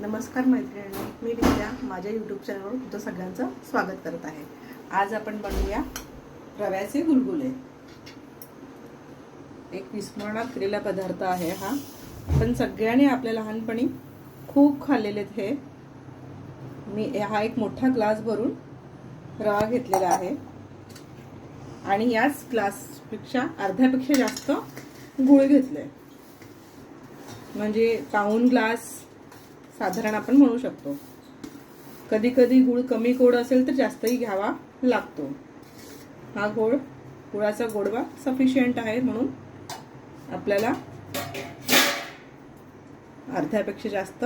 नमस्कार मैत्रिणी मी विद्या माझ्या यूट्यूब चॅनलवर तुमचं सगळ्यांचं स्वागत करत आहे. आज आपण बनवूया रव्याचे गुलगुले. एक विस्मरणात केलेला पदार्थ आहे हा. पण सगळ्यांनी आपल्या लहानपणी खूप खाल्लेले आहेत हे. मी हा एक मोठा ग्लास भरून रवा घेतलेला आहे. आणि याच ग्लासपेक्षा अर्ध्यापेक्षा जास्त गुळ घेतले म्हणजे पाऊन ग्लास साधारण आपण म्हणू शकतो. कधी कधी गुळ कमी गोड असेल तर जास्तही घ्यावा लागतो. हा गोड गुळाचा गोडवा सफिशियंट आहे म्हणून आपल्याला अर्ध्यापेक्षा जास्त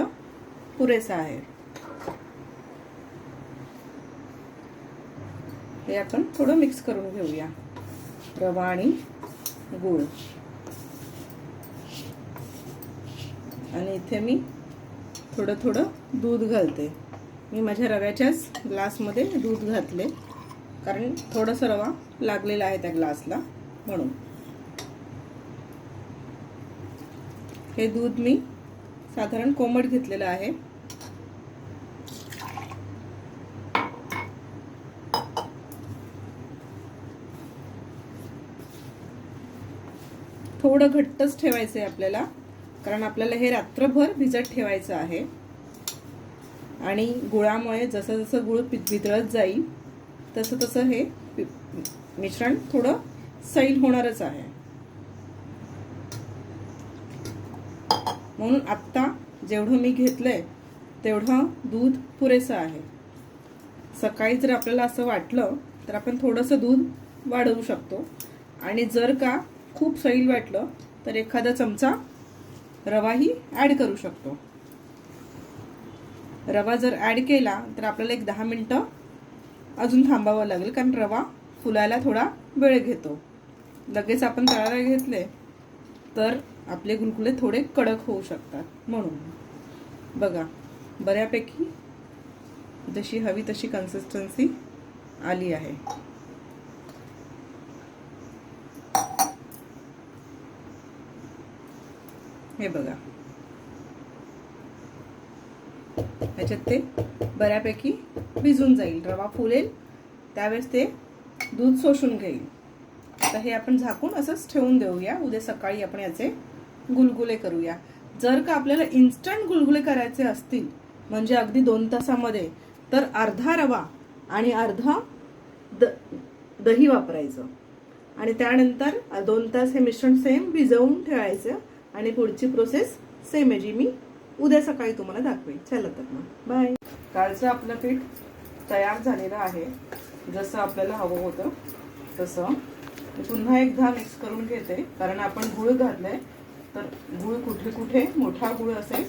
पुरेसा आहे. हे आपण थोडं मिक्स करून घेऊया. रवा आणि गूळ. आणि इथे मी थोडं थोडं दूध घालते. मी माझ्या रव्याच्याच ग्लासमध्ये दूध घातले. कारण थोडंसं रवा लागलेला आहे त्या ग्लासला म्हणून. हे दूध मी साधारण कोमट घेतलेलं आहे. थोडं घट्टच ठेवायचं आहे आपल्याला. कारण आपल्याला हे रात्रभर भिजत ठेवायचं आहे. आणि गुळामुळे जसं जसं गुळ वितळत जाईल तसं तसं हे मिश्रण थोडं सैल होणारच आहे. म्हणून आत्ता जेवढं मी घेतलंय तेवढं दूध पुरेसं आहे. सकाळी जर आपल्याला असं वाटलं तर आपण थोडंसं दूध वाढवू शकतो. आणि जर का खूप सैल वाटलं तर एखादा चमचा रवाही ॲड करू शकतो. रवा जर ॲड केला तर आपल्याला एक दहा मिनटं अजून थांबावं लागेल कारण रवा फुलायला थोडा वेळ घेतो. लगेच आपण तळायला घेतले तर आपले गुलगुले थोडे कडक होऊ शकतात म्हणून. बघा बऱ्यापैकी जशी हवी तशी कन्सिस्टन्सी आली आहे. हे बघा. ह्याच्यात ते बऱ्यापैकी भिजून जाईल. रवा फुलेल त्यावेळेस ते दूध शोषून घेईल. आता हे आपण झाकून असंच ठेवून देऊया. उद्या सकाळी आपण याचे गुलगुले करूया. जर का आपल्याला इन्स्टंट गुलगुले करायचे असतील म्हणजे अगदी दोन तासामध्ये तर अर्धा रवा आणि अर्धा द दही वापरायचं. आणि त्यानंतर दोन तास हे मिश्रण सेम भिजवून ठेवायचं. आणि पुढची प्रोसेस सेम आहे जी मी उद्या सकाळी तुम्हाला दाखवेन. चला तर मग. बाय कालचं आपलं पीठ तयार झालेलं आहे. जसं आपल्याला हवं होतं तसं. पुन्हा एकदा मिक्स करून घेते कारण आपण गुळ घातलंय. तर गुळ कुठे कुठे मोठा गुळ असेल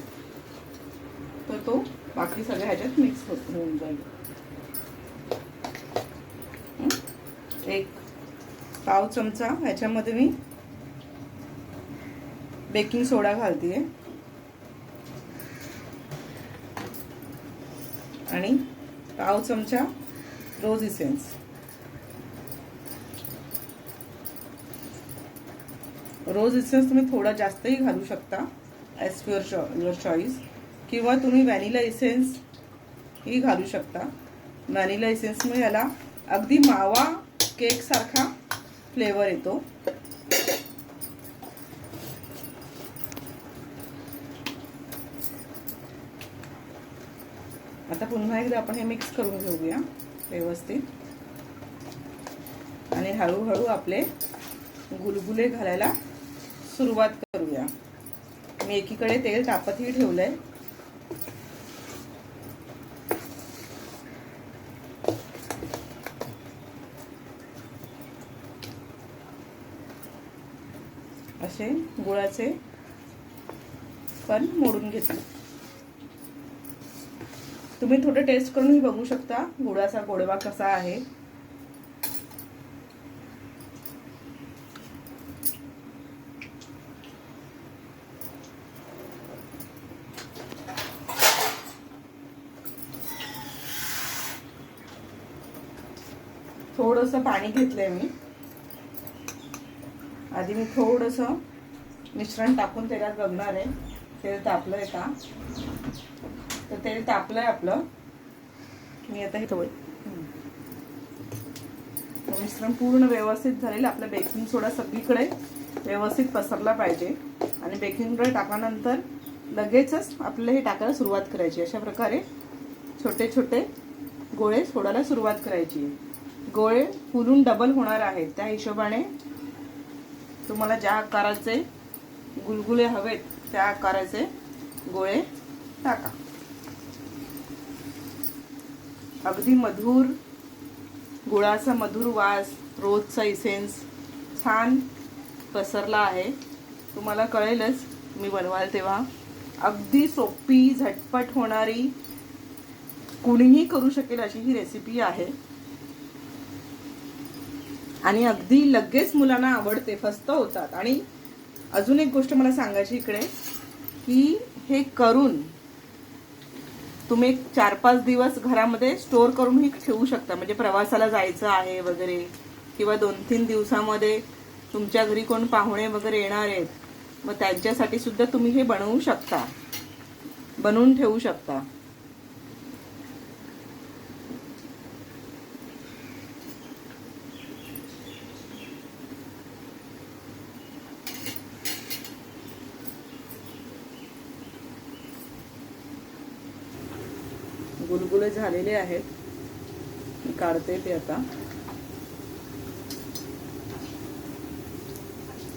तर तो बाकी सगळ्या ह्याच्यात मिक्स हो-, होऊन जाईल. एक पाव चमचा ह्याच्यामध्ये मी बेकिंग सोडा घालते आणि पाव चमचा रोज इसेन्स. रोज इसेन्स तुम्ही थोडा जास्तही घालू शकता ॲज युअर चॉ युअर चॉईस किंवा तुम्ही व्हॅनिला इसेन्स ही घालू शकता. व्हॅनिला इसेन्समुळे याला अगदी मावा केकसारखा फ्लेवर येतो. आता पुन्हा एकदा आपण हे मिक्स करून घेऊया व्यवस्थित. आणि हळूहळू आपले गुलगुले घालायला सुरुवात करूया. मी एकीकडे तेल तापतही ठेवलंय. असे गुळाचे पण मोडून घेतले. तुम्ही थोडं टेस्ट करूनही बघू शकता गुळाचा गोडवा कसा आहे. थोडंसं पाणी घेतलंय मी. आधी मी थोडंसं मिश्रण टाकून त्याच्यात बघणार आहे तेल तापलंय का? तर तेल तापलंय आपलं. मी आता हे ठेवत मिश्रण पूर्ण व्यवस्थित झालेलं आपलं बेकिंग सोडा सगळीकडे व्यवस्थित पसरला पाहिजे. आणि बेकिंग सोडा टाकल्यानंतर लगेचच आपल्याला हे टाकायला सुरुवात करायची. अशा प्रकारे छोटे छोटे गोळे सोडायला सुरुवात करायची. गोळे फुलून डबल होणार आहेत. त्या हिशोबाने तुम्हाला ज्या आकाराचे गुलगुले हवेत त्या आकाराचे गोळे टाका. अगदी मधुर गुळाचा मधुर वास रोजचा इसेन्स छान पसरला आहे. तुम्हाला कळेलच मी बनवाल तेव्हा. अगदी सोपी झटपट होणारी कुणीही करू शकेल अशी ही रेसिपी आहे. आणि अगदी लगेच मुलांना आवडते फस्त होतात. आणि अजून एक गोष्ट मला सांगायची इकडे की हे करून तुम्ही चार पाच दिवस घरामध्ये स्टोअर करूनही ठेवू शकता. म्हणजे प्रवासाला जायचं आहे वगैरे किंवा दोन तीन दिवसामध्ये तुमच्या घरी कोण पाहुणे वगैरे येणार आहेत मग त्यांच्यासाठी सुद्धा तुम्ही हे बनवू शकता. बनवून ठेवू शकता. गुलगुले झालेले आहेत. मी काढते ते आता.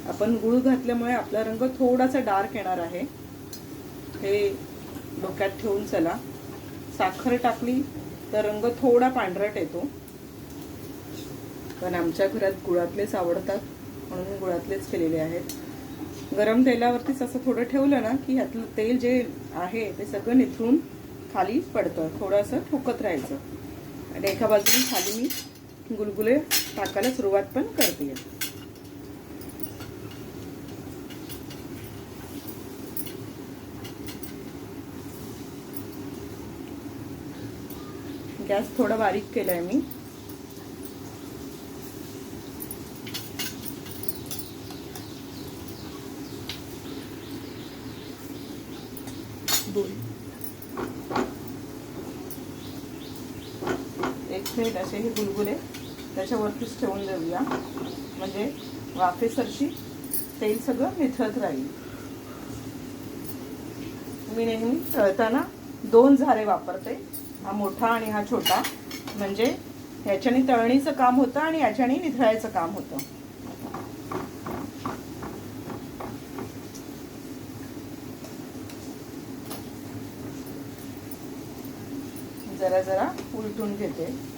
आपण गुळ घातल्यामुळे आपला रंग थोडासा डार्क येणार आहे. हे डोक्यात ठेवून चला. साखर टाकली तर रंग थोडा पांढरट येतो. पण आमच्या घरात गुळातलेच आवडतात म्हणून गुळातलेच केलेले आहेत. गरम तेलावरतीच असं थोडं ठेवलं ना की ह्यातलं तेल जे आहे ते सगळं निथरून खाली पडतं थोडंसं ठोकत राहायचं. आणि एका बाजूने खाली मी गुलगुले टाकायला सुरुवात पण करते. गॅस थोडा बारीक केलाय मी. दोन एक असे हे गुलगुले. त्याच्यावरतीच ठेवून देऊया. म्हणजे वाफेसरशी तेल सगळं निथळत राहील. मी नेहमी तळताना दोन झारे वापरते. हा मोठा आणि हा छोटा. म्हणजे ह्याच्याने तळणीचं काम होतं आणि याच्याने निथळायचं काम होतं. जरा जरा उलटून घेते.